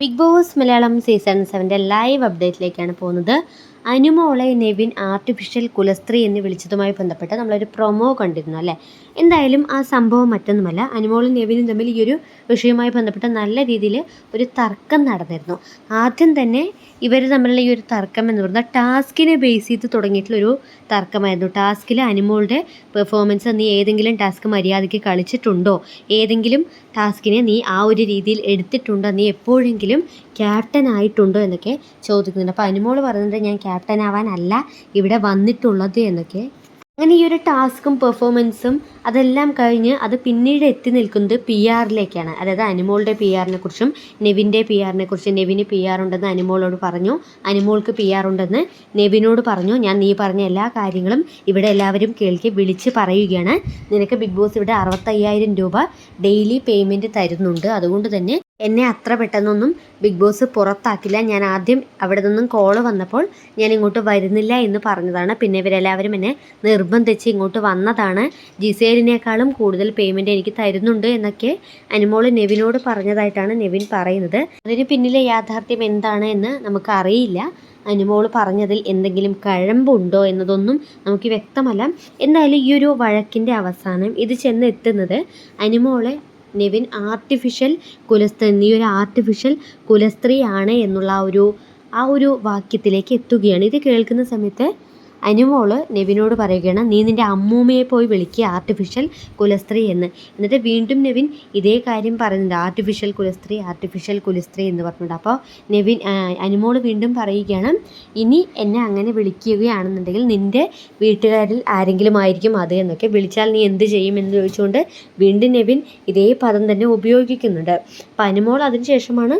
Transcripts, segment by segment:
Big Boss Malayalam season സെവന്റെ live അപ്ഡേറ്റിലേക്കാണ് പോകുന്നത്. അനുമോളെ നെവിൻ ആർട്ടിഫിഷ്യൽ കുലസ്ത്രീ എന്ന് വിളിച്ചതുമായി ബന്ധപ്പെട്ട് നമ്മളൊരു പ്രൊമോ കണ്ടിരുന്നു അല്ലേ? എന്തായാലും ആ സംഭവം മറ്റൊന്നുമല്ല. അനുമോളും നെവിനും തമ്മിൽ ഈ ഒരു വിഷയവുമായി ബന്ധപ്പെട്ട് നല്ല രീതിയിൽ ഒരു തർക്കം നടന്നിരുന്നു. ആദ്യം തന്നെ ഇവർ തമ്മിലുള്ള ഈ ഒരു തർക്കം എന്ന് പറഞ്ഞാൽ ടാസ്കിനെ ബേസ് ചെയ്ത് തുടങ്ങിയിട്ടുള്ളൊരു തർക്കമായിരുന്നു. ടാസ്കിൽ അനുമോളുടെ പെർഫോമൻസ് നീ ഏതെങ്കിലും ടാസ്ക് മര്യാദയ്ക്ക് കളിച്ചിട്ടുണ്ടോ? ഏതെങ്കിലും ടാസ്കിനെ നീ ആ ഒരു രീതിയിൽ എടുത്തിട്ടുണ്ടോ? നീ എപ്പോഴെങ്കിലും ക്യാപ്റ്റൻ ആയിട്ടുണ്ടോ എന്നൊക്കെ ചോദിക്കുന്നുണ്ട്. അപ്പോൾ അനുമോൾ പറയുന്നുണ്ട് ഞാൻ ക്യാപ്റ്റൻ ആവാനല്ല ഇവിടെ വന്നിട്ടുള്ളത് എന്നൊക്കെ. അങ്ങനെ ഈ ഒരു ടാസ്കും പെർഫോമൻസും അതെല്ലാം കഴിഞ്ഞ് അത് പിന്നീട് എത്തി നിൽക്കുന്നത് പി ആറിലേക്കാണ് അതായത് അനുമോളുടെ പി ആറിനെ കുറിച്ചും നെവിന്റെ പി ആറിനെ കുറിച്ചും നെവിന് പി ആർ ഉണ്ടെന്ന് അനുമോളോട് പറഞ്ഞു. അനുമോൾക്ക് പി ആർ ഉണ്ടെന്ന് നെവിനോട് പറഞ്ഞു. ഞാൻ നീ പറഞ്ഞ എല്ലാ കാര്യങ്ങളും ഇവിടെ എല്ലാവരും കേൾക്കി വിളിച്ച് പറയുകയാണ്. നിനക്ക് ബിഗ് ബോസ് ഇവിടെ അറുപത്തയ്യായിരം രൂപ ഡെയിലി പേയ്മെന്റ് തരുന്നുണ്ട്. അതുകൊണ്ട് തന്നെ എന്നെ അത്ര പെട്ടെന്നൊന്നും ബിഗ് ബോസ് പുറത്താക്കില്ല. ഞാൻ ആദ്യം അവിടെ നിന്നും കോൾ വന്നപ്പോൾ ഞാൻ ഇങ്ങോട്ട് വരുന്നില്ല എന്ന് പറഞ്ഞതാണ്. പിന്നെ ഇവരെല്ലാവരും എന്നെ നിർബന്ധിച്ച് ഇങ്ങോട്ട് വന്നതാണ്. ജിസേലിനേക്കാളും കൂടുതൽ പേയ്മെന്റ് എനിക്ക് തരുന്നുണ്ട് എന്നൊക്കെ അനുമോൾ നെവിനോട് പറഞ്ഞതായിട്ടാണ് നെവിൻ പറയുന്നത്. അതിന് പിന്നിലെ യാഥാർത്ഥ്യം എന്താണ് എന്ന് നമുക്ക് അറിയില്ല അനുമോൾ പറഞ്ഞതിൽ എന്തെങ്കിലും കഴമ്പുണ്ടോ എന്നതൊന്നും നമുക്ക് വ്യക്തമല്ല. എന്തായാലും ഈ ഒരു വഴക്കിന്റെ അവസാനം ഇത് ചെന്ന് എത്തുന്നത് അനുമോളെ നിവിൻ ആർട്ടിഫിഷ്യൽ കുലസ്ത്രീ നീ ഒരു ആർട്ടിഫിഷ്യൽ കുലസ്ത്രീയാണ് എന്നുള്ള ഒരു ആ ഒരു വാക്യത്തിലേക്ക് എത്തുകയാണ്. ഇത് കേൾക്കുന്ന സമയത്ത് അനുമോൾ നെവിനോട് പറയുകയാണ് നീ നിന്റെ അമ്മൂമ്മയെ പോയി വിളിക്കുക ആർട്ടിഫിഷ്യൽ കുലസ്ത്രീ എന്ന്. എന്നിട്ട് വീണ്ടും നെവിൻ ഇതേ കാര്യം പറയുന്നുണ്ട് ആർട്ടിഫിഷ്യൽ കുലസ്ത്രീ ആർട്ടിഫിഷ്യൽ കുലസ്ത്രീ എന്ന് പറഞ്ഞിട്ട് അപ്പോൾ നെവിൻ അനുമോൾ വീണ്ടും പറയുകയാണ് ഇനി എന്നെ അങ്ങനെ വിളിക്കുകയാണെന്നുണ്ടെങ്കിൽ നിന്റെ വീട്ടുകാരിൽ ആരെങ്കിലും ആയിരിക്കും അത് എന്നൊക്കെ വിളിച്ചാൽ നീ എന്ത് ചെയ്യും എന്ന് ചോദിച്ചുകൊണ്ട് വീണ്ടും നെവിൻ ഇതേ പദം തന്നെ ഉപയോഗിക്കുന്നുണ്ട്. അപ്പോൾ അനുമോൾ അതിനുശേഷമാണ്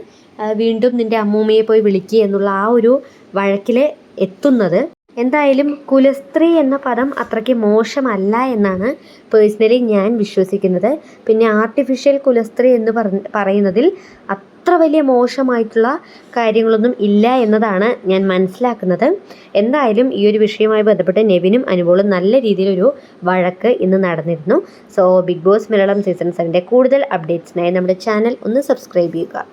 വീണ്ടും നിന്റെ അമ്മൂമ്മയെ പോയി വിളിക്കുക എന്നുള്ള ആ ഒരു വഴക്കിൽ എത്തുന്നത്. എന്തായാലും കുലസ്ത്രീ എന്ന പദം അത്രയ്ക്ക് മോശമല്ല എന്നാണ് പേഴ്സണലി ഞാൻ വിശ്വസിക്കുന്നത്. പിന്നെ ആർട്ടിഫിഷ്യൽ കുലസ്ത്രീ എന്ന് പറയുന്നതിൽ അത്ര വലിയ മോശമായിട്ടുള്ള കാര്യങ്ങളൊന്നും ഇല്ല എന്നതാണ് ഞാൻ മനസ്സിലാക്കുന്നത്. എന്തായാലും ഈ ഒരു വിഷയവുമായി ബന്ധപ്പെട്ട് നെവിനും അനുഭവം നല്ല രീതിയിലൊരു വഴക്ക് ഇന്ന് നടന്നിരുന്നു. So Big Boss Malayalam season സെവന്റെ കൂടുതൽ അപ്ഡേറ്റ്സിനായി നമ്മുടെ ചാനൽ ഒന്ന് സബ്സ്ക്രൈബ് ചെയ്യുക.